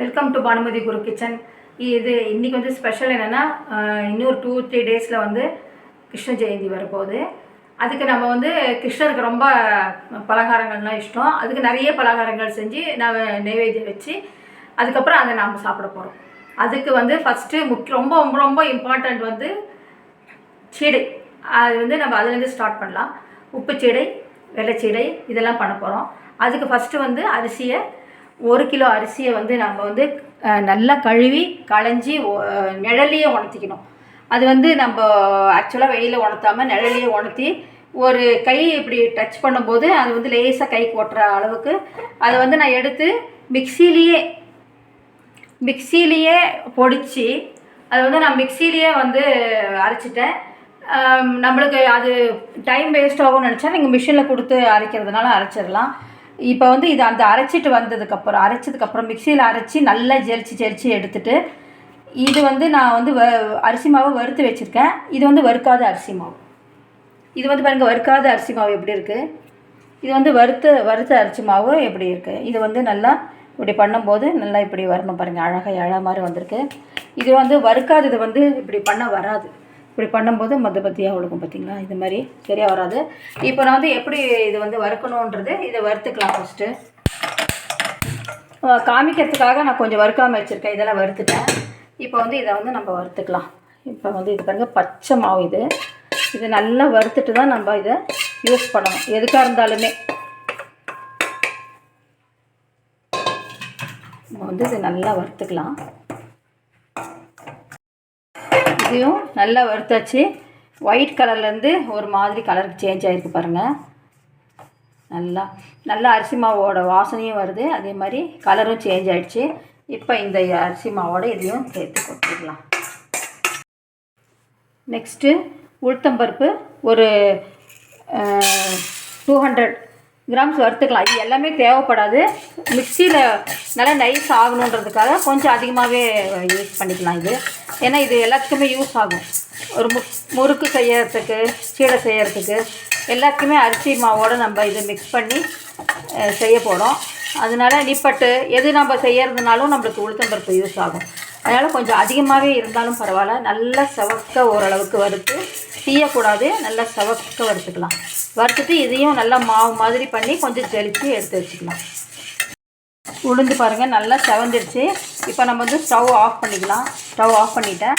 Welcome to Banumathi Guru kitchen இது இன்றைக்கி வந்து ஸ்பெஷல் என்னென்னா இன்னொரு டூ த்ரீ டேஸில் வந்து கிருஷ்ண ஜெயந்தி வரப்போகுது. அதுக்கு நம்ம வந்து கிருஷ்ணருக்கு ரொம்ப பலகாரங்கள்லாம் இஷ்டம். அதுக்கு நிறைய பலகாரங்கள் செஞ்சு நான் நைவேத்தியம் வச்சு அதுக்கப்புறம் அதை நாம் சாப்பிட போகிறோம் அதுக்கு வந்து ஃபஸ்ட்டு முக்கிய ரொம்ப ரொம்ப ரொம்ப இம்பார்ட்டண்ட் வந்து சீடை. அது வந்து நம்ம அதுலேருந்து ஸ்டார்ட் பண்ணலாம். உப்பு சீடை வெள்ளைச்சீடை இதெல்லாம் பண்ண போகிறோம் அதுக்கு ஃபஸ்ட்டு வந்து அரிசியை ஒரு கிலோ அரிசியை வந்து நம்ம வந்து நல்லா கழுவி களைஞ்சி ஒ- நிழலையே உணர்த்திக்கணும். அது வந்து நம்ம ஆக்சுவலாக வெயிலில் உணர்த்தாமல் நிழலையே உணர்த்தி ஒரு கை இப்படி டச் பண்ணும்போது அது வந்து லேசாக கை கொட்டுற அளவுக்கு அதை வந்து நான் எடுத்து மிக்சிலேயே மிக்சிலேயே பொடிச்சு அது வந்து நான் மிக்சிலேயே வந்து அரைச்சிட்டேன். நம்மளுக்கு அது டைம் வேஸ்ட் ஆகும்னு நினச்சா நீங்கள் மிஷினில் கொடுத்து அரைக்கிறதுனால அரைச்சிடலாம். இப்போ வந்து இது அந்த அரைச்சிட்டு வந்ததுக்கப்புறம் அரைச்சதுக்கப்புறம் மிக்சியில் அரைச்சி நல்லா ஜெலிச்சு ஜெலிச்சு எடுத்துட்டு இது வந்து நான் வந்து வ அரிசி மாவு வறுத்து வச்சுருக்கேன். இது வந்து வறுக்காத அரிசி மாவு. இது வந்து பாருங்கள் வறுக்காத அரிசி மாவு எப்படி இருக்குது இது வந்து வறுத்த வறுத்த அரிசி மாவு எப்படி இருக்குது இது வந்து நல்லா இப்படி பண்ணும்போது நல்லா இப்படி வரணும் பாருங்கள் அழகாக இழ மாதிரி வந்திருக்கு. இது வந்து வறுக்காதது வந்து இப்படி பண்ண வராது. இப்படி பண்ணும்போது மதுபத்தியாக பத்தியாக பார்த்தீங்களா? இது மாதிரி சரியாக வராது. இப்போ நான் வந்து எப்படி இது வந்து வறுக்கணுன்றது இதை வறுத்துக்கலாம் ஃபஸ்ட்டு காமிக்கிறதுக்காக நான் கொஞ்சம் வறுக்காமல் வச்சுருக்கேன். இதெல்லாம் வறுத்துட்டேன். இப்போ வந்து இதை வந்து நம்ம வறுத்துக்கலாம். இப்போ வந்து இது பாருங்கள் பச்சை மாவு இது. இதை நல்லா வறுத்துட்டு தான் நம்ம இதை யூஸ் பண்ணணும். எதுக்காக இருந்தாலுமே. நம்ம வந்து இதை நல்லா வறுத்துக்கலாம். இதையும் நல்லா வறுத்தாச்சு. ஒயிட் கலர்லேருந்து ஒரு மாதிரி கலருக்கு சேஞ்ச் ஆகிருக்கு பாருங்கள் நல்லா நல்லா அரிசி மாவோட வாசனையும் வருது. அதே மாதிரி கலரும் சேஞ்ச் ஆகிடுச்சு இப்போ இந்த அரிசி மாவோட இதையும் சேர்த்து கொடுத்துக்கலாம் நெக்ஸ்ட்டு உளுத்தம்பருப்பு ஒரு டூ ஹண்ட்ரட் கிராம்ஸ் வறுத்துக்கலாம். இது எல்லாமே தேவைப்படாது. மிக்சியில் நல்லா நைஸ் ஆகணுன்றதுக்காக கொஞ்சம் அதிகமாகவே யூஸ் பண்ணிக்கலாம் இது. ஏன்னா இது எல்லாத்துக்குமே யூஸ் ஆகும். ஒரு மு முறுக்கு செய்யறதுக்கு சீடை செய்யறதுக்கு எல்லாத்துக்குமே அரிசி மாவோடு நம்ம இதை மிக்ஸ் பண்ணி செய்ய போகிறோம் அதனால நிப்பட்டு எது நம்ம செய்யறதுனாலும் நம்மளுக்கு உளுத்தம்பருப்பு யூஸ் ஆகும். அதனால் கொஞ்சம் அதிகமாகவே இருந்தாலும் பரவாயில்ல. நல்லா செவக்க ஓரளவுக்கு வறுத்து தீயக்கூடாது. நல்லா செவக்க வறுத்துக்கலாம். வறுத்துட்டு இதையும் நல்லா மாவு மாதிரி பண்ணி கொஞ்சம் ஜெலித்து எடுத்து வச்சுக்கலாம். உளுந்து பாருங்கள் நல்லா செவந்துடுச்சு இப்போ நம்ம வந்து ஸ்டவ் ஆஃப் பண்ணிக்கலாம். ஸ்டவ் ஆஃப் பண்ணிட்டேன்.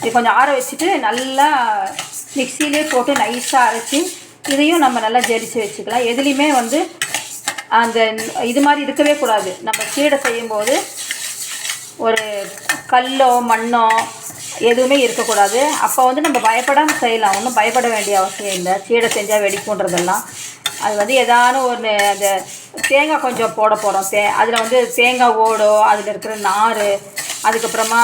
இது கொஞ்சம் ஆற வச்சுட்டு நல்லா மிக்சியிலே போட்டு நைஸாக அரைச்சி இதையும் நம்ம நல்லா ஜெரிச்சு வச்சுக்கலாம். எதுலேயுமே வந்து அந்த இது மாதிரி இருக்கவே கூடாது. நம்ம சீடை செய்யும்போது ஒரு கல்லோ மண்ணோ எதுவுமே இருக்கக்கூடாது. அப்போ வந்து நம்ம பயப்படாமல் செய்யலாம். ஒன்றும் பயப்பட வேண்டிய அவசியம் இல்லை. சீடை செஞ்சால் வெடிக்குன்றதெல்லாம் அது வந்து ஏதாவது ஒரு அந்த தேங்காய் கொஞ்சம் போட போகிறோம் தே அதில் வந்து தேங்காய் ஓடோ அதில் இருக்கிற நார் அதுக்கப்புறமா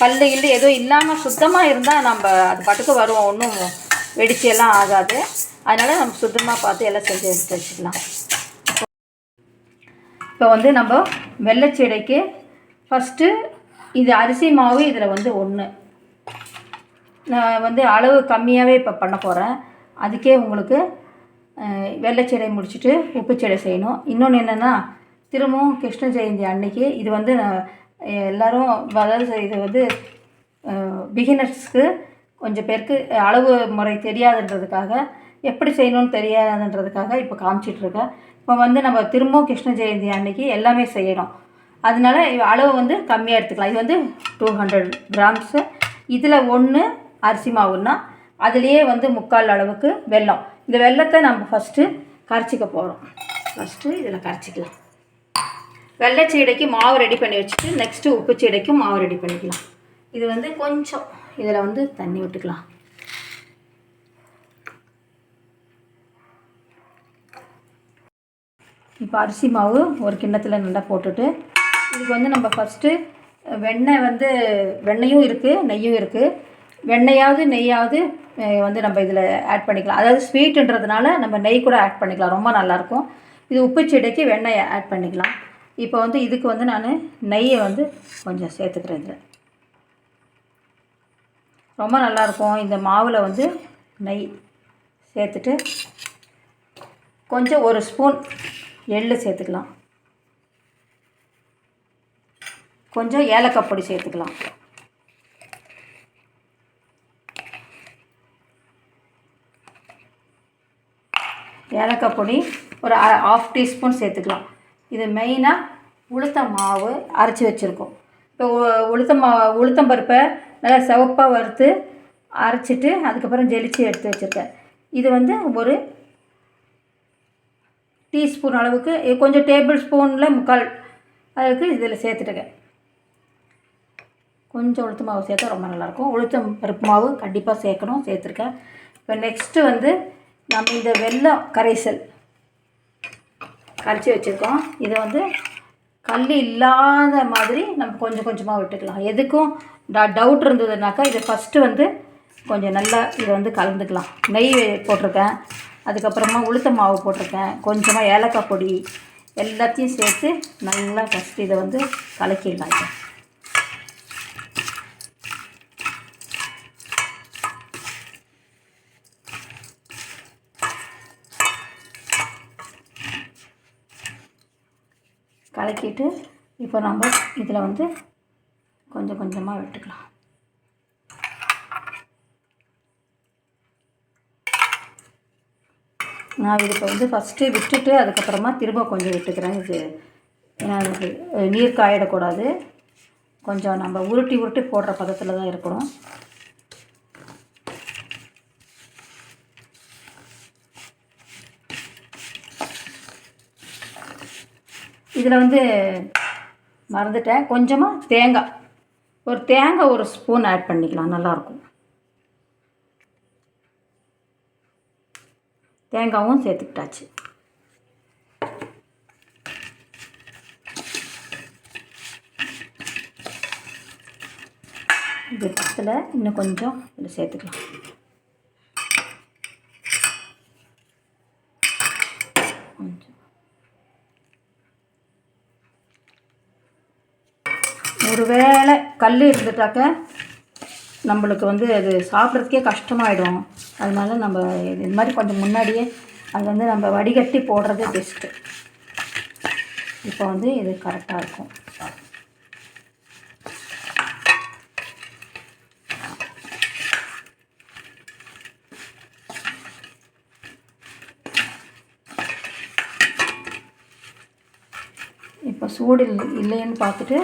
கல் இல்லை எதுவும் இல்லாமல் சுத்தமாக இருந்தால் நம்ம அது பாட்டுக்கு வருவோம் ஒன்றும் வெடிச்செல்லாம் ஆகாது. அதனால் நம்ம சுத்தமாக பார்த்து எல்லாம் செஞ்சு எடுத்து வச்சுக்கலாம். இப்போ வந்து நம்ம வெள்ளைச்சீடைக்கு ஃபஸ்ட்டு இது அரிசி மாவு இதில் வந்து ஒன்று நான் வந்து அளவு கம்மியாகவே இப்போ பண்ண போகிறேன் அதுக்கே உங்களுக்கு அஹ், வெள்ளைச்சீடை முடிச்சுட்டு உப்புச்சீடை செய்யணும். இன்னொன்று என்னென்னா திரும்பவும் கிருஷ்ண ஜெயந்தி அன்னைக்கு இது வந்து நான் எல்லோரும் அதாவது இது வந்து பிகினர்ஸ்க்கு கொஞ்சம் பேருக்கு அளவு முறை தெரியாதுன்றதுக்காக எப்படி செய்யணும்னு தெரியாதுன்றதுக்காக இப்போ காமிச்சிட்ருக்கேன் இப்போ வந்து நம்ம திரும்பவும் கிருஷ்ண ஜெயந்தி அன்னைக்கு எல்லாமே செய்யணும். அதனால அளவு வந்து கம்மியாக எடுத்துக்கலாம். இது வந்து டூ ஹண்ட்ரட் கிராம்ஸு இதில் ஒன்று அரிசி மாவுன்னா அதுலேயே வந்து முக்கால் அளவுக்கு வெல்லம். இந்த வெல்லத்தை நம்ம ஃபஸ்ட்டு கரைச்சிக்க போகிறோம் ஃபஸ்ட்டு இதில் கரைச்சிக்கலாம். வெள்ளை சீடைக்கு மாவு ரெடி பண்ணி வச்சுட்டு நெக்ஸ்ட்டு உப்பு சீடைக்கும் மாவு ரெடி பண்ணிக்கலாம். இது வந்து கொஞ்சம் இதில் வந்து தண்ணி விட்டுக்கலாம். இப்போ அரிசி மாவு ஒரு கிண்ணத்தில் நல்லா போட்டுட்டு இதுக்கு வந்து நம்ம ஃபஸ்ட்டு வெண்ணெய் வந்து வெண்ணெயும் இருக்குது நெய்யும் இருக்குது வெண்ணெயாவது நெய்யாவது வந்து நம்ம இதில் ஆட் பண்ணிக்கலாம். அதாவது ஸ்வீட்டுன்றதுனால நம்ம நெய் கூட ஆட் பண்ணிக்கலாம். ரொம்ப நல்லாயிருக்கும் இது உப்பு செடிக்கு வெண்ணெயை ஆட் பண்ணிக்கலாம். இப்போ வந்து இதுக்கு வந்து நான் நெய்யை வந்து கொஞ்சம் சேர்த்துக்கிறேன் இதில். ரொம்ப நல்லாயிருக்கும் இந்த மாவில் வந்து நெய் சேர்த்துட்டு கொஞ்சம் ஒரு ஸ்பூன் எள்ளு சேர்த்துக்கலாம். கொஞ்சம் ஏலக்காய் பொடி சேர்த்துக்கலாம். ஏலக்காய் பொடி ஒரு ஆஃப் டீஸ்பூன் சேர்த்துக்கலாம். இது மெயினாக உளுத்த மாவு அரைச்சி வச்சுருக்கோம். இப்போ உளுத்த மா உளுத்தம் பருப்பை நல்லா சிவப்பாக வறுத்து அரைச்சிட்டு அதுக்கப்புறம் ஜெலிச்சு எடுத்து வச்சுருக்கேன். இது வந்து ஒரு டீஸ்பூன் அளவுக்கு கொஞ்சம் டேபிள் ஸ்பூனில் முக்கால் அளவுக்கு இதில் சேர்த்துட்டுக்கேன் கொஞ்சம் உளுத்த மாவு சேர்த்தா ரொம்ப நல்லாயிருக்கும். உளுத்தம் பருப்பு மாவு கண்டிப்பாக சேர்க்கணும் சேர்த்துருக்கேன். இப்போ நெக்ஸ்ட்டு வந்து நம்ம இந்த வெள்ளம் கரைசல் கரைச்சி வச்சுருக்கோம். இதை வந்து கல் இல்லாத மாதிரி நம்ம கொஞ்சம் கொஞ்சமாக விட்டுக்கலாம். எதுக்கும் ட டவுட் இருந்ததுனாக்கா இதை ஃபஸ்ட்டு வந்து கொஞ்சம் நல்லா இதை வந்து கலந்துக்கலாம். நெய் போட்டிருக்கேன். அதுக்கப்புறமா உளுத்த மாவு போட்டிருக்கேன். கொஞ்சமாக ஏலக்காய் பொடி எல்லாத்தையும் சேர்த்து நல்லா ஃபஸ்ட்டு இதை வந்து கலக்கிடலாம் கலக்கிட்டு இப்போ நம்ம இதில் வந்து கொஞ்சம் கொஞ்சமாக விட்டுக்கலாம். நான் இது இப்போ வந்து ஃபஸ்ட்டு விட்டுட்டு அதுக்கப்புறமா திரும்ப கொஞ்சம் விட்டுக்கிறேன். இது ஏன்னா நீர் காயிடக்கூடாது. கொஞ்சம் நம்ம உருட்டி உருட்டி போடுற பதத்தில் தான் இருக்கணும். இதில் வந்து மறந்துட்டேன். கொஞ்சமாக தேங்காய். ஒரு தேங்காய் ஒரு ஸ்பூன் ஆட் பண்ணிக்கலாம். நல்லாயிருக்கும். தேங்காவும் சேர்த்துக்கிட்டாச்சு. இது பக்கத்தில் இன்னும் கொஞ்சம் இதில் சேர்த்துக்கலாம் கொஞ்சம் ஒருவேளை கல் இருந்துட்டாக்க நம்மளுக்கு வந்து அது சாப்பிட்றதுக்கே கஷ்டமாயிடும். அதனால நம்ம இது இது மாதிரி கொஞ்சம் முன்னாடியே அது வந்து நம்ம வடிகட்டி போடுறது பெஸ்ட்டு இப்போ வந்து இது கரெக்டாக இருக்கும். இப்போ சூடு இல்லைன்னு பார்த்துட்டு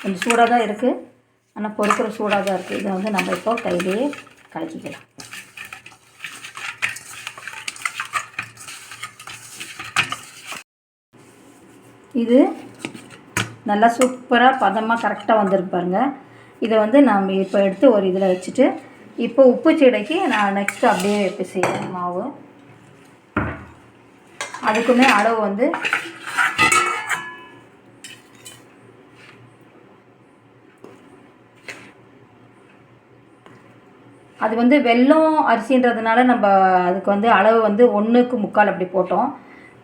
கொஞ்சம் சூடாக தான் இருக்குது ஆனால் பொறுக்கிற சூடாக தான் இருக்குது இதை வந்து நம்ம இப்போ கையிலேயே கலக்கிக்கலாம். இது நல்லா சூப்பராக பதமாக கரெக்டாக வந்திருக்கு பாருங்கள் இதை வந்து நாம் இப்போ எடுத்து ஒரு இதில் வச்சுட்டு இப்போ உப்பு சீடைக்கு நான் நெக்ஸ்ட்டு அப்படியே இப்போ செய்வேன் மாவு. அதுக்குமே அளவு வந்து அது வந்து வெல்லம் அரிசின்றதுனால நம்ம அதுக்கு வந்து அளவு வந்து ஒன்றுக்கு முக்கால் அப்படி போட்டோம்.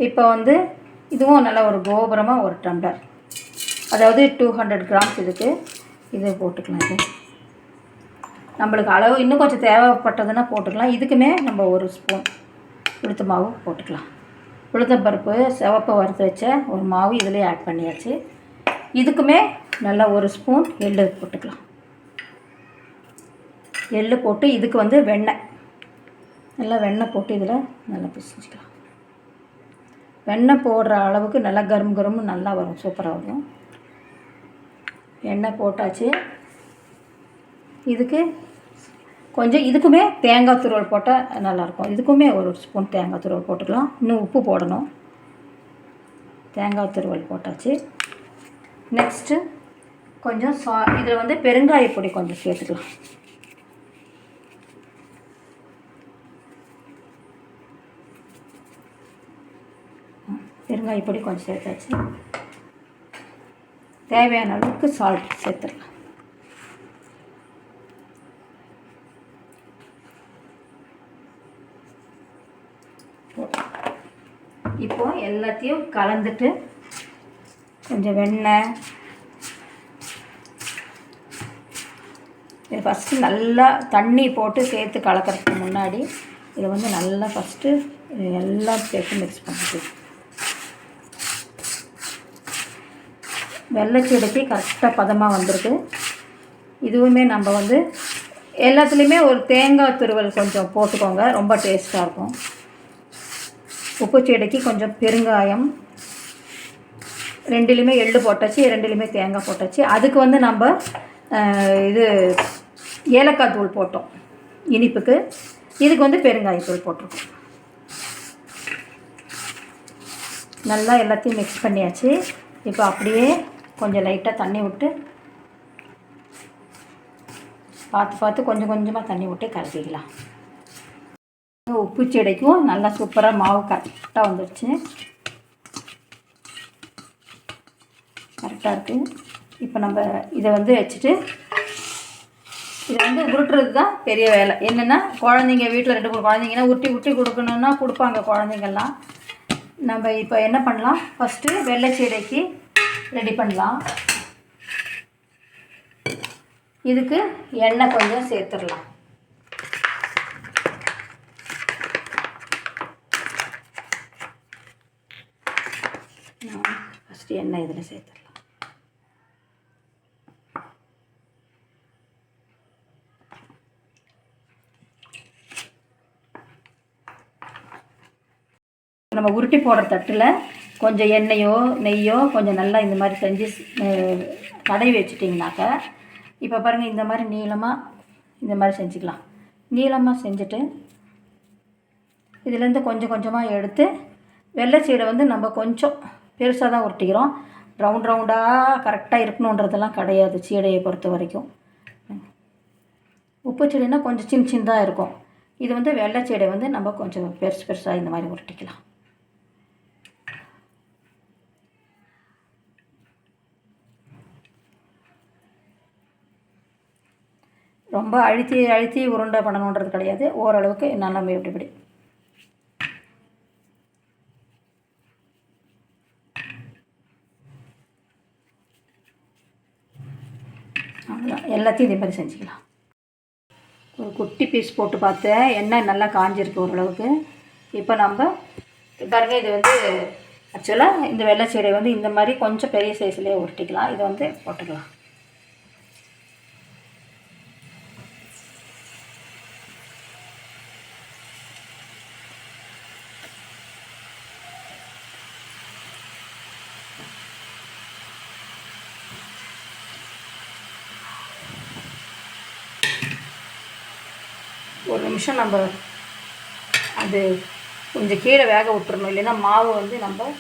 இப்போ வந்து இதுவும் நல்ல ஒரு கோபுரமாக ஒரு டம்ளர். அதாவது டூ ஹண்ட்ரட் கிராம்ஸ் இதுக்கு. இது போட்டுக்கலாம் இது. நம்மளுக்கு அளவு இன்னும் கொஞ்சம் தேவைப்பட்டதுன்னா போட்டுக்கலாம். இதுக்குமே நம்ம ஒரு ஸ்பூன் உளுத்த மாவு போட்டுக்கலாம். உளுத்தம் பருப்பு சிவப்பை வறுத்து வச்ச ஒரு மாவு இதுலேயே ஆட் பண்ணியாச்சு. இதுக்குமே நல்லா ஒரு ஸ்பூன் எள்ளு போட்டுக்கலாம். எள்ளு போட்டு இதுக்கு வந்து வெண்ணெய். நல்லா வெண்ணெய் போட்டு இதில் நல்லா பிசிஞ்சிக்கலாம். வெண்ணெய் போடுற அளவுக்கு நல்லா கரும் கரும் நல்லா வரும் சூப்பராக வரும். எண்ணெய் போட்டாச்சு. இதுக்கு கொஞ்சம் இதுக்குமே தேங்காய் துருவல் போட்டால் நல்லாயிருக்கும். இதுக்குமே ஒரு ஸ்பூன் தேங்காய் துருவல் போட்டுக்கலாம். இன்னும் உப்பு போடணும். தேங்காய் துருவல் போட்டாச்சு. நெக்ஸ்ட்டு கொஞ்சம் சா இதில் வந்து பெருங்காய பொடி கொஞ்சம் சேர்த்துக்கலாம். பெருங்காய பொடி கொஞ்சம் சேர்த்தாச்சு தேவையான அளவுக்கு சால்ட் சேர்த்துடலாம். இப்போ எல்லாத்தையும் கலந்துட்டு கொஞ்சம் வெண்ணெய் இது ஃபஸ்ட்டு நல்லா தண்ணி போட்டு சேர்த்து கலக்கிறதுக்கு முன்னாடி இதை வந்து நல்லா ஃபஸ்ட்டு எல்லாம் சேர்த்து மிக்ஸ் பண்ணிட்டு வெள்ளைச்சீடைக்கு கரெக்டாக பதமாக வந்திருக்கு. இதுவுமே நம்ம வந்து எல்லாத்துலேயுமே ஒரு தேங்காய் துருவல் கொஞ்சம் போட்டுக்கோங்க. ரொம்ப டேஸ்ட்டாக இருக்கும். உப்பு செடிக்கு கொஞ்சம் பெருங்காயம். ரெண்டுலேயுமே எள்ளு போட்டாச்சு ரெண்டுலேயுமே தேங்காய் போட்டாச்சு. அதுக்கு வந்து நம்ம இது ஏலக்காய் தூள் போட்டோம். இனிப்புக்கு. இதுக்கு வந்து பெருங்காயத்தூள் போட்டிருக்கோம். நல்லா எல்லாத்தையும் மிக்ஸ் பண்ணியாச்சு. இப்போ அப்படியே கொஞ்சம் லைட்டாக தண்ணி விட்டு பார்த்து பார்த்து கொஞ்சம் கொஞ்சமாக தண்ணி விட்டு கலக்கிக்கலாம். உப்பு செடிக்கும் நல்லா சூப்பராக மாவு கரெக்டாக வந்துடுச்சு கரெக்டாக இருக்குது இப்போ நம்ம இதை வந்து வச்சுட்டு இதை வந்து உருட்டுறது தான் பெரிய வேலை. என்னென்னா குழந்தைங்க வீட்டில் ரெண்டு மூணு குழந்தைங்கன்னா உருட்டி உருட்டி கொடுக்கணுன்னா கொடுப்பாங்க குழந்தைங்கள்லாம். நம்ம இப்போ என்ன பண்ணலாம்? ஃபஸ்ட்டு வெள்ளை சீடைக்கு ரெடி பண்ணலாம். இதுக்கு எண்ணெய் கொஞ்சம் சேர்த்துடலாம். ஃபஸ்ட்டு எண்ணெய் இதில் சேர்த்துடலாம் நம்ம உருட்டி போடுற தட்டில் கொஞ்சம் எண்ணெயோ நெய்யோ கொஞ்சம் நல்லா இந்த மாதிரி செஞ்சு தடவி வச்சிட்டிங்கனாக்கா இப்போ பாருங்கள் இந்த மாதிரி நீளமாக இந்த மாதிரி செஞ்சுக்கலாம். நீளமாக செஞ்சுட்டு இதுலேருந்து கொஞ்சம் கொஞ்சமாக எடுத்து வெள்ளை சீடை வந்து நம்ம கொஞ்சம் பெருசாக தான் உருட்டிக்கிறோம். ரவுண்ட் ரவுண்டாக கரெக்டாக இருக்கணுன்றதெல்லாம் கிடையாது சீடையை பொறுத்த வரைக்கும். உப்பு செடினா கொஞ்சம் சின்ன சின்னதாக இருக்கும். இது வந்து வெள்ளை சீடை வந்து நம்ம கொஞ்சம் பெருசு பெருசாக இந்த மாதிரி உருட்டிக்கலாம். ரொம்ப அழுத்தி அழுத்தி உருண்டை பண்ணணுன்றது கிடையாது. ஓரளவுக்கு நல்லா இப்படி இப்படி அவ்வளோதான் எல்லாத்தையும் இதே மாதிரி செஞ்சுக்கலாம். ஒரு குட்டி பீஸ் போட்டு பார்த்தேன். எண்ணெய் நல்லா காஞ்சிருக்கு ஓரளவுக்கு. இப்போ நம்ம பாருங்கள் இது வந்து ஆக்சுவலாக இந்த வெள்ளை சீடை வந்து இந்த மாதிரி கொஞ்சம் பெரிய சைஸ்லேயே உருட்டிக்கலாம். இதை வந்து போட்டுக்கலாம் ஒரு நிமிஷம் நம்ம அது கொஞ்சம் கீழே வேக விட்டுறணும். இல்லைன்னா மாவு வந்து நம்ம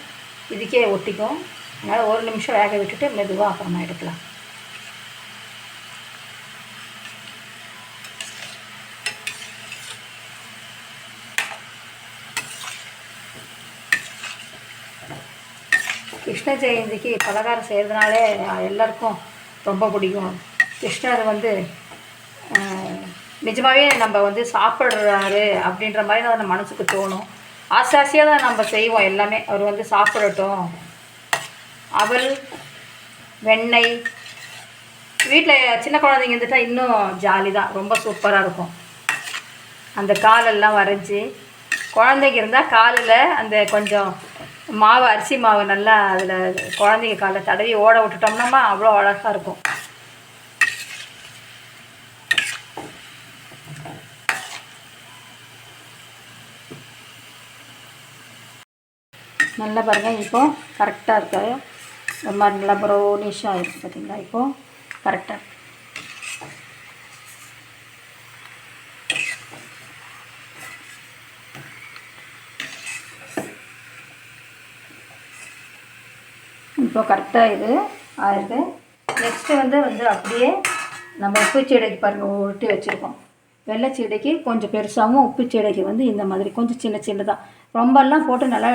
இதுக்கே ஒட்டிக்கும். அதனால் ஒரு நிமிஷம் வேக விட்டுட்டு மெதுவாக அப்புறமா எடுக்கலாம். கிருஷ்ண ஜெயந்திக்கு பலகாரம் செய்கிறதுனாலே எல்லாருக்கும் ரொம்ப பிடிக்கும். கிருஷ்ணர் வந்து நிஜமாகவே நம்ம வந்து சாப்பிட்றாரு அப்படின்ற மாதிரி தான் மனசுக்கு தோணும். ஆசை ஆசையாக தான் நம்ம செய்வோம் எல்லாமே. அவர் வந்து சாப்பிடட்டும். அவள் வெண்ணெய். வீட்டில் சின்ன குழந்தைங்க இருந்துட்டா இன்னும் ஜாலி தான். ரொம்ப சூப்பராக இருக்கும். அந்த காலெல்லாம் வரைஞ்சி குழந்தைங்க இருந்தால் காலில் அந்த கொஞ்சம் மாவு அரிசி மாவு நல்லா அதில் குழந்தைங்க காலில் தடவி ஓட விட்டுட்டோம்னாமா அவ்வளோ அழகாக இருக்கும். நல்லா பாருங்கள் இப்போது கரெக்டாக இருக்கு. ஒரு மாதிரி நல்லா ப்ரௌனிஷாக இருக்குது பார்த்தீங்களா இப்போது கரெக்டாக இப்போ கரெக்டாக இது ஆயிருக்கு நெக்ஸ்ட்டு வந்து வந்து அப்படியே நம்ம உப்பு சீடைக்கு பாருங்கள் ஒட்டி வச்சுருக்கோம். வெள்ளை சீடைக்கு கொஞ்சம் பெருசாகவும் உப்பு சீடைக்கு வந்து இந்த மாதிரி கொஞ்சம் சின்ன சின்னதாக ரொம்பலாம் போட்டு நல்லா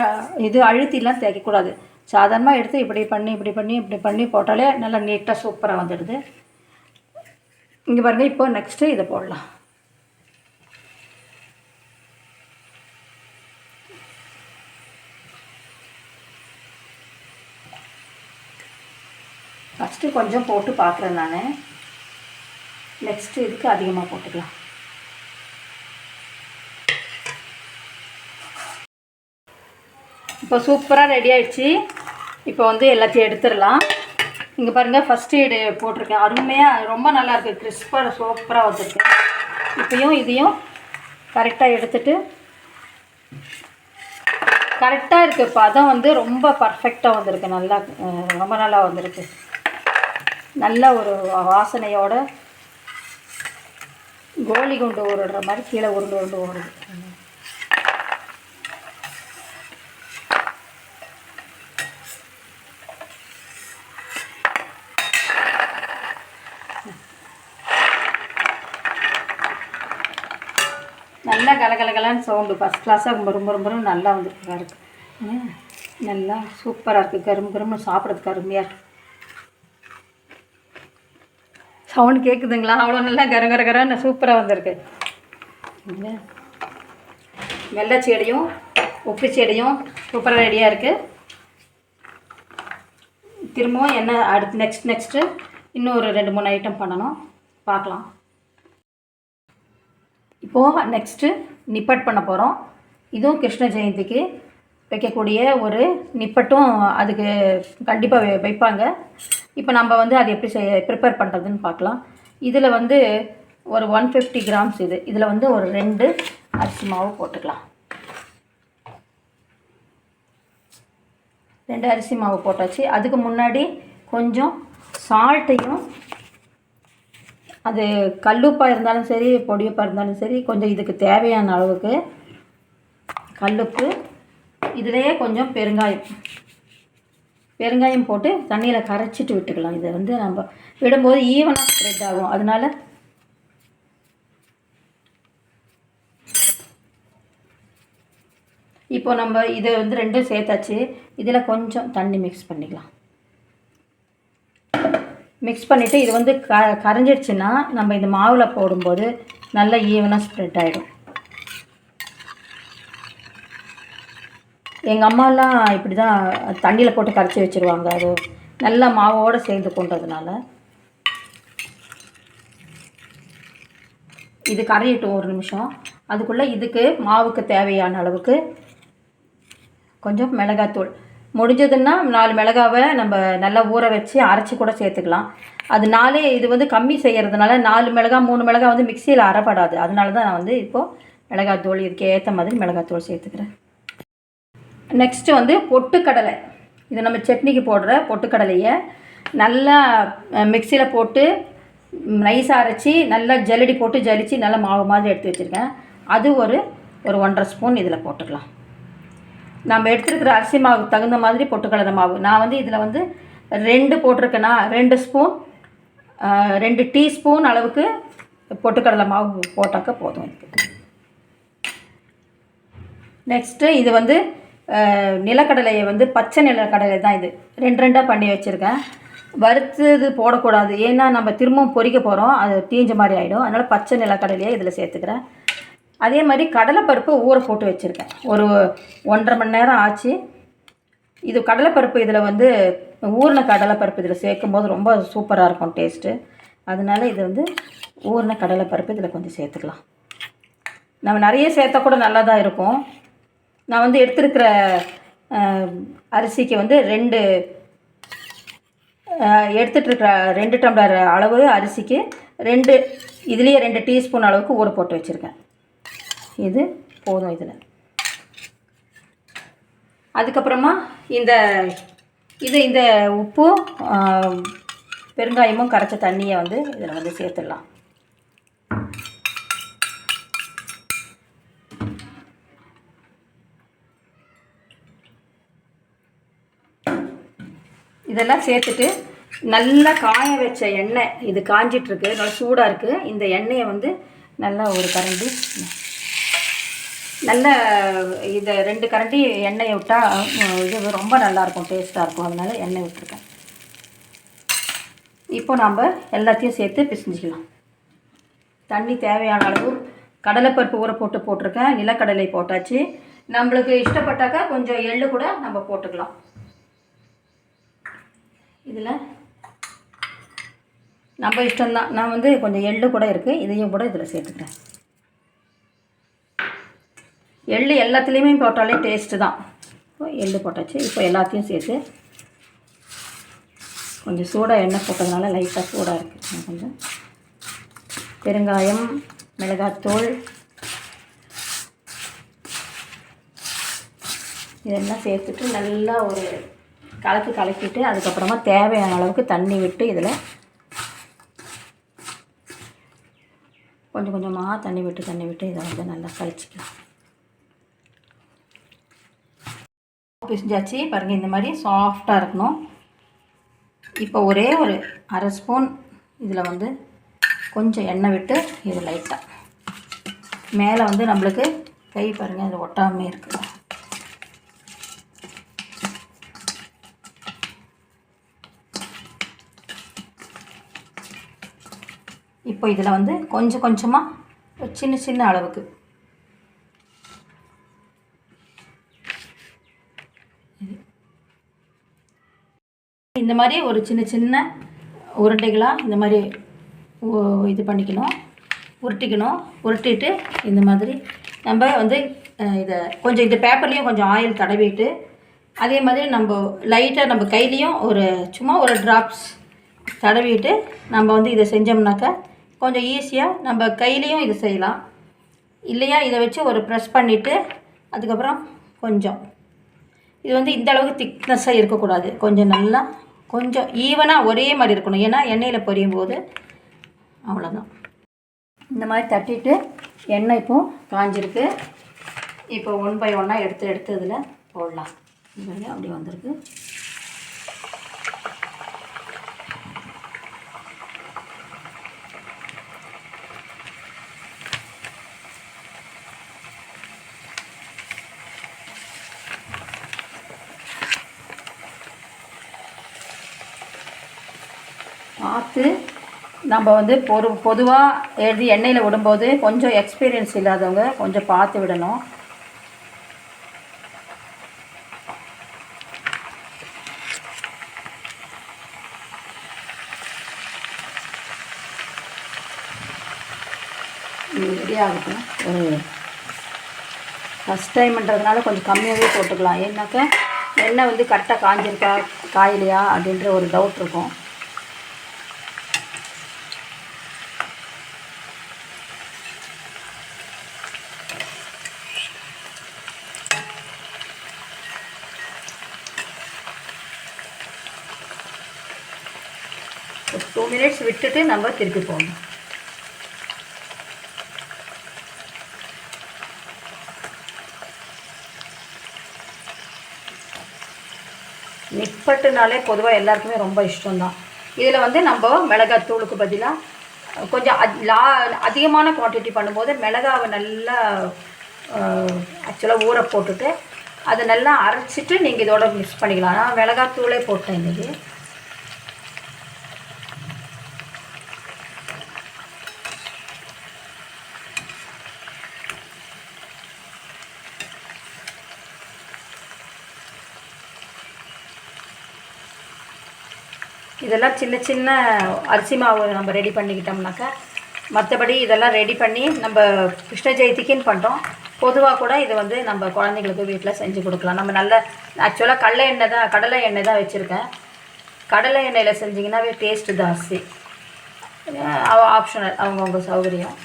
இது அழுத்திலாம் தேய்க்கக்கூடாது. சாதாரணமாக எடுத்து இப்படி பண்ணி இப்படி பண்ணி இப்படி பண்ணி போட்டாலே நல்லா நீட்டாக சூப்பராக வந்துடுது. இங்கே பாருங்கள் இப்போ நெக்ஸ்ட்டு இதை போடலாம். ஃபஸ்ட்டு கொஞ்சம் போட்டு பார்க்குறேன் நான். நெக்ஸ்ட்டு இதுக்கு அதிகமாக போட்டுக்கலாம். இப்போ சூப்பராக ரெடி ஆயிடுச்சு. இப்போ வந்து எல்லாத்தையும் எடுத்துடலாம். இங்கே பாருங்கள் ஃபஸ்ட் எய்டு போட்டிருக்கேன். அருமையாக ரொம்ப நல்லா இருக்குது கிறிஸ்பாக சூப்பராக வந்துருக்கேன் இப்போயும் இதையும் கரெக்டாக எடுத்துட்டு கரெக்டாக இருக்குது பதம் வந்து ரொம்ப பர்ஃபெக்டாக வந்திருக்கு. நல்லா ரொம்ப நல்லா வந்திருக்கு. நல்ல ஒரு வாசனையோட கோலி குண்டு உருடுற மாதிரி கீழே உருண்டு உருண்டு ஓடுது. நல்லா கலகலகலான்னு சவுண்டு. ஃபஸ்ட் கிளாஸாக ரொம்ப ரொம்ப ரொம்ப நல்லா வந்துருக்கு இருக்கு. நல்லா சூப்பராக இருக்குது கரும்பு கரும்பு சாப்பிட்றதுக்கு அருமையாக இருக்கு. சவுண்ட் கேட்குதுங்களா அவ்வளோ நல்லா கர கர கரன்னு சூப்பராக வந்திருக்கு. வெள்ளை செடியும் உப்பு செடியும் சூப்பராக ரெடியாக இருக்குது திரும்பவும் என்ன அடுத்து நெக்ஸ்ட் நெக்ஸ்ட்டு இன்னும் ஒரு ரெண்டு மூணு ஐட்டம் பண்ணணும். பார்க்கலாம். இப்போது நெக்ஸ்ட்டு நிப்பட் பண்ண போகிறோம் இதுவும் கிருஷ்ண ஜெயந்திக்கு வைக்கக்கூடிய ஒரு நிப்பட்டும் அதுக்கு கண்டிப்பாக வைப்பாங்க. இப்போ நம்ம வந்து அது எப்படி செய்ய ப்ரிப்பேர் பண்ணுறதுன்னு பார்க்கலாம் இதில் வந்து ஒரு ஒன் ஃபிஃப்டி கிராம்ஸ் இது. இதில் வந்து ஒரு ரெண்டு அரிசி மாவு போட்டுக்கலாம். ரெண்டு அரிசி மாவு போட்டாச்சு. அதுக்கு முன்னாடி கொஞ்சம் சால்ட்டையும் அது கல்லுப்பாக இருந்தாலும் சரி பொடியப்பாக இருந்தாலும் சரி கொஞ்சம் இதுக்கு தேவையான அளவுக்கு கல்லுப்பு இதுலேயே கொஞ்சம் பெருங்காயம். பெருங்காயம் போட்டு தண்ணியில் கரைச்சிட்டு விட்டுக்கலாம். இதை வந்து நம்ம விடும்போது ஈவனாக ஸ்ப்ரெட் ஆகும். அதனால இப்போ நம்ம இதை வந்து ரெண்டும் சேர்த்தாச்சு. இதில் கொஞ்சம் தண்ணி மிக்ஸ் பண்ணிக்கலாம். மிக்ஸ் பண்ணிவிட்டு இது வந்து க கரைஞ்சிடுச்சுன்னா நம்ம இந்த மாவில் போடும்போது நல்லா ஈவனாக ஸ்ப்ரெட் ஆகிடும் எங்கள் அம்மாலாம் இப்படி தான் தண்ணியில் போட்டு கரைச்சி வச்சுருவாங்க. அது நல்லா மாவோடு சேர்ந்து கொண்டதுனால. இது கரையிட்டும் ஒரு நிமிஷம். அதுக்குள்ளே இதுக்கு மாவுக்கு தேவையான அளவுக்கு கொஞ்சம் மிளகாத்தூள். முடிஞ்சதுன்னா நாலு மிளகாவை நம்ம நல்லா ஊற வச்சு அரைச்சி கூட சேர்த்துக்கலாம். அது நாலே இது வந்து கம்மி செய்கிறதுனால நாலு மிளகா மூணு மிளகா வந்து மிக்சியில் அரைப்படாது. அதனால தான் நான் வந்து இப்போது மிளகாத்தூள் இதுக்கு ஏற்ற மாதிரி மிளகாத்தூள் சேர்த்துக்கிறேன். நெக்ஸ்ட்டு வந்து பொட்டுக்கடலை. இது நம்ம சட்னிக்கு போடுற பொட்டுக்கடலையை நல்லா மிக்சியில் போட்டு நைஸாக அரைச்சி நல்லா ஜல்லடி போட்டு ஜலிச்சு நல்லா மாவு மாதிரி எடுத்து வச்சுருக்கேன். அது ஒரு ஒரு ஒன்றரை ஸ்பூன் இதில் போட்டுக்கலாம். நம்ம எடுத்துருக்கிற அரிசி மாவுக்கு தகுந்த மாதிரி பொட்டுக்கடலை மாவு. நான் வந்து இதில் வந்து ரெண்டு போட்டிருக்கேன்னா ரெண்டு ஸ்பூன் ரெண்டு டீஸ்பூன் அளவுக்கு பொட்டுக்கடலை மாவு போட்டாக்க போதும் இதுக்கு. நெக்ஸ்ட்டு இது வந்து நிலக்கடலையை வந்து பச்சை நிலக்கடலை தான் இது. ரெண்டு ரெண்டாக பண்ணி வச்சுருக்கேன். வறுத்தது போடக்கூடாது. ஏன்னா நம்ம திரும்பவும் பொறிக்க போகிறோம் அது தீஞ்ச மாதிரி ஆகிடும் அதனால் பச்சை நிலக்கடலையை இதில் சேர்த்துக்கிறேன். அதே மாதிரி கடலைப்பருப்பு ஊற போட்டு வச்சுருக்கேன். ஒரு ஒன்றரை மணி நேரம் ஆச்சு. இது கடலைப்பருப்பு இதில் வந்து ஊறின கடலைப்பருப்பு இதில் சேர்க்கும் போது ரொம்ப சூப்பராக இருக்கும் டேஸ்ட்டு அதனால இது வந்து ஊறின கடலைப்பருப்பு இதில் கொஞ்சம் சேர்த்துக்கலாம். நம்ம நிறைய சேர்த்தா கூட நல்லா தான் இருக்கும். நான் வந்து எடுத்துருக்கிற அரிசிக்கு வந்து ரெண்டு அஹ், இருக்கிற ரெண்டு டம்ளர் அளவு அரிசிக்கு ரெண்டு இதுலேயே ரெண்டு டீஸ்பூன் அளவுக்கு ஊற போட்டு வச்சுருக்கேன். இது போதும் இதில். அதுக்கப்புறமா இந்த இது இந்த உப்பும் பெருங்காயமும் கரைச்ச தண்ணியை வந்து இதில் வந்து சேர்த்துடலாம். இதெல்லாம் சேர்த்துட்டு நல்லா காய வச்ச எண்ணெய் இது காஞ்சிட்ருக்கு நல்லா சூடாக இருக்குது இந்த எண்ணெயை வந்து நல்லா ஒரு கரண்டி நல்ல இதை ரெண்டு கரண்டி எண்ணெயை விட்டால் இது ரொம்ப நல்லாயிருக்கும் டேஸ்ட்டாக இருக்கும். அதனால் எண்ணெய் விட்டுருக்கேன். இப்போ நாம் எல்லாத்தையும் சேர்த்து பிசைஞ்சிக்கலாம். தண்ணி தேவையான அளவு கடலைப்பருப்பு ஊற போட்டு போட்டிருக்கேன். நிலக்கடலை போட்டாச்சு. நம்மளுக்கு இஷ்டப்பட்டாக்கா கொஞ்சம் எள்ளு கூட நம்ம போட்டுக்கலாம். இதில் நம்ம இஷ்டம்தான். நான் வந்து கொஞ்சம் எள்ளு கூட இருக்குது இதையும் கூட இதில் சேர்த்துக்கிறேன். எள்ளு எல்லாத்துலேயுமே போட்டாலே டேஸ்ட்டு தான். எள் எள்ளு போட்டாச்சு. இப்போ எல்லாத்தையும் சேர்த்து கொஞ்சம் சூடாக எண்ணெய் போட்டதுனால லைட்டாக சூடாக இருக்குது கொஞ்சம். பெருங்காயம் மிளகாத்தூள் இதெல்லாம் சேர்த்துட்டு நல்லா ஒரு கலக்கி கலக்கிட்டு அதுக்கப்புறமா தேவையான அளவுக்கு தண்ணி விட்டு இதில் கொஞ்சம் கொஞ்சமாக தண்ணி விட்டு தண்ணி விட்டு இதை வந்து நல்லா கழிச்சிக்கலாம். பிசிஞ்சாச்சு. பாருங்கள் இந்த மாதிரி சாஃப்டாக இருக்கணும். இப்போ ஒரே ஒரு அரை ஸ்பூன் இதில் வந்து கொஞ்சம் எண்ணெய் விட்டு இது லைட்டாக மேலே வந்து நம்மளுக்கு கை பாருங்கள் அது ஒட்டாமே இருக்குது இப்போ இதில் வந்து கொஞ்சம் கொஞ்சமாக சின்ன சின்ன அளவுக்கு இந்த மாதிரி ஒரு சின்ன சின்ன உருண்டைகளாக இந்த மாதிரி இது பண்ணிக்கணும். உருட்டிக்கணும். உருட்டிட்டு இந்த மாதிரி நம்ம வந்து இதை கொஞ்சம் இந்த பேப்பர்லேயும் கொஞ்சம் ஆயில் தடவிட்டு அதே மாதிரி நம்ம லைட்டாக நம்ம கையிலையும் ஒரு சும்மா ஒரு ட்ராப்ஸ் தடவிட்டு நம்ம வந்து இதை செஞ்சோம்னாக்கா கொஞ்சம் ஈஸியாக நம்ம கையிலையும் இது செய்யலாம். இல்லையா இதை வச்சு ஒரு ப்ரெஸ் பண்ணிவிட்டு அதுக்கப்புறம் கொஞ்சம். இது வந்து இந்த அளவுக்கு திக்னஸ்ஸாக இருக்கக்கூடாது. கொஞ்சம் நல்லா கொஞ்சம் ஈவனாக ஒரே மாதிரி இருக்கணும். ஏன்னா எண்ணெயில் பொரியும் போது அவ்வளோதான் இந்த மாதிரி தட்டிட்டு எண்ணெய் இப்போ காஞ்சிருக்கு. இப்போ ஒன் பை ஒன்னாக எடுத்து எடுத்து இதில் போடலாம். இது அப்படி வந்திருக்கு. பார்த்து நம்ம வந்து பொது பொதுவாக எழுதி எண்ணெயில் விடும்போது கொஞ்சம் எக்ஸ்பீரியன்ஸ் இல்லாதவங்க கொஞ்சம் பார்த்து விடணும். இது ரெடி ஆகட்டும். ஒரு ஃபஸ்ட் டைம்ன்றதுனால கொஞ்சம் கம்மியாகவே போட்டுக்கலாம். ஏன்னாக்கா எண்ணெய் வந்து கரெக்டாக காஞ்சிருக்கா காயலையா அப்படின்ற ஒரு டவுட் இருக்கும். ஒரு டூ மினிட்ஸ் விட்டுட்டு நம்ம திருப்பி போகணும். நிப்பட்டுனாலே பொதுவாக எல்லாருக்குமே ரொம்ப இஷ்டம்தான். இதில் வந்து நம்ம மிளகாத்தூளுக்கு பதிலாக கொஞ்சம் லா அதிகமான குவான்டிட்டி பண்ணும்போது மிளகாவை நல்லா ஆக்சுவலாக ஊற போட்டுட்டு அதை நல்லா அரைச்சிட்டு நீங்கள் இதோட மிக்ஸ் பண்ணிக்கலாம். நான் மிளகாத்தூளே போட்டேன் இன்றைக்கி இதெல்லாம் சின்ன சின்ன அரிசி மாவு நம்ம ரெடி பண்ணிக்கிட்டோம்னாக்கா மற்றபடி இதெல்லாம் ரெடி பண்ணி நம்ம கிருஷ்ண ஜெயந்திக்குன்னு பண்ணுறோம் பொதுவாக கூட இது வந்து நம்ம குழந்தைங்களுக்கு வீட்டில் செஞ்சு கொடுக்கலாம். நம்ம நல்ல ஆக்சுவலாக கடலை எண்ணெய் தான் கடலை எண்ணெய் தான் வச்சுருக்கேன். கடலை எண்ணெயில் செஞ்சிங்கன்னாவே டேஸ்ட்டு ஜாஸ்தி. ஆப்ஷனல் அவங்கவுங்க சௌகரியம்.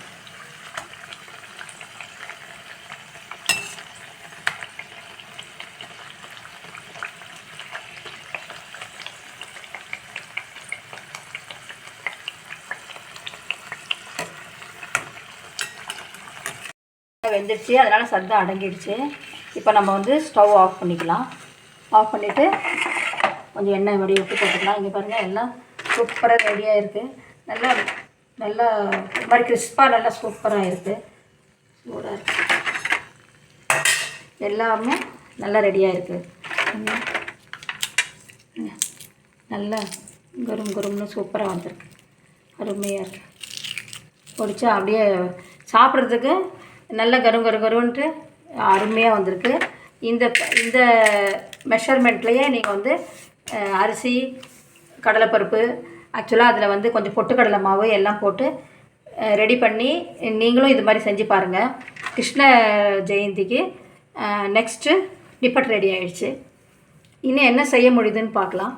வெந்துடுச்சு. அதனால் சத்தம் அடங்கிடுச்சு. இப்போ நம்ம வந்து ஸ்டவ் ஆஃப் பண்ணிக்கலாம். ஆஃப் பண்ணிவிட்டு கொஞ்சம் எண்ணெய் வடி விட்டு போட்டுக்கலாம். இங்கே பாருங்கள் எல்லாம் சூப்பராக ரெடியாக இருக்குது நல்லா நல்லா இது மாதிரி கிறிஸ்பாக நல்லா சூப்பராக இருக்குது சூடாக இருக்குது எல்லாமே நல்லா ரெடியாக இருக்குது நல்லா கரும் கரும்னு சூப்பராக வந்திருக்கு. அருமையாக இருக்குது பொடிச்சா அப்படியே சாப்பிட்றதுக்கு நல்ல கரு கரு கருன்ட்டு அருமையாக வந்திருக்கு. இந்த இந்த மெஷர்மெண்ட்லேயே நீங்கள் வந்து அரிசி கடலைப்பருப்பு ஆக்சுவலாக அதில் வந்து கொஞ்சம் பொட்டுக்கடலை மாவு எல்லாம் போட்டு ரெடி பண்ணி நீங்களும் இது மாதிரி செஞ்சு பாருங்கள் கிருஷ்ண ஜெயந்திக்கு நெக்ஸ்ட்டு நிப்பட் ரெடி ஆகிடுச்சு இன்னும் என்ன செய்ய முடியுதுன்னு பார்க்கலாம்.